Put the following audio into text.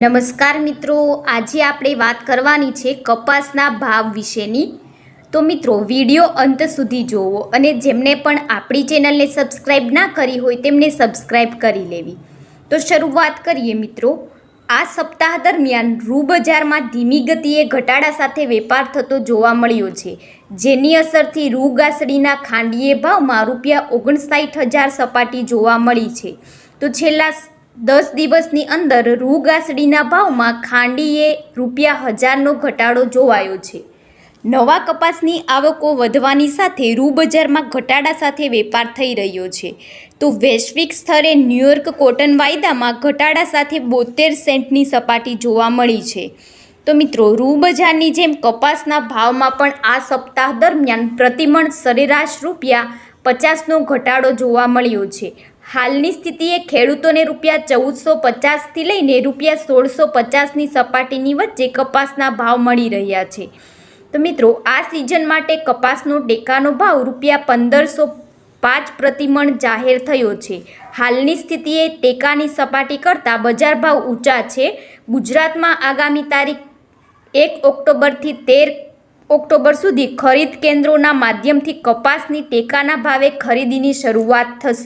નમસ્કાર મિત્રો, આજે આપણે વાત કરવાની છે કપાસના ભાવ વિશેની. તો મિત્રો, વીડિયો અંત સુધી જોવો અને જેમને પણ આપણી ચેનલને સબસ્ક્રાઈબ ના કરી હોય તેમને સબસ્ક્રાઈબ કરી લેવી. તો શરૂઆત કરીએ મિત્રો. આ સપ્તાહ દરમિયાન રૂ બજારમાં ધીમી ગતિએ ઘટાડા સાથે વેપાર થતો જોવા મળ્યો છે. જેની અસરથી રૂ ગાસડીના ખાંડીએ ભાવમાં રૂપિયા ઓગણસાઠ હજાર સપાટી જોવા મળી છે. તો છેલ્લા દસ દિવસની અંદર રૂ ગાસડીના ભાવમાં ખાંડીએ રૂપિયા હજારનો ઘટાડો જોવાયો છે. નવા કપાસની આવકો વધવાની સાથે રૂ બજારમાં ઘટાડા સાથે વેપાર થઈ રહ્યો છે. તો વૈશ્વિક સ્તરે ન્યૂયોર્ક કોટન વાયદામાં ઘટાડા સાથે બોતેર સેન્ટની સપાટી જોવા મળી છે. તો મિત્રો રૂ બજારની જેમ કપાસના ભાવમાં પણ આ સપ્તાહ દરમિયાન પ્રતિમણ સરેરાશ રૂપિયા પચાસનો ઘટાડો જોવા મળ્યો છે. હાલની સ્થિતિએ ખેડૂતોને રૂપિયા ચૌદસો પચાસથી લઈને રૂપિયા સોળસો પચાસની સપાટીની વચ્ચે કપાસના ભાવ મળી રહ્યા છે. તો મિત્રો, આ સિઝન માટે કપાસનો ટેકાનો ભાવ રૂપિયા પંદરસો પાંચ પ્રતિમણ જાહેર થયો છે. હાલની સ્થિતિએ ટેકાની સપાટી કરતાં બજાર ભાવ ઊંચા છે. ગુજરાતમાં આગામી તારીખ એક ઓક્ટોબરથી તેર ઓક્ટોબર સુધી ખરીદ કેન્દ્રોના માધ્યમથી કપાસની ટેકાના ભાવે ખરીદીની શરૂઆત થશે.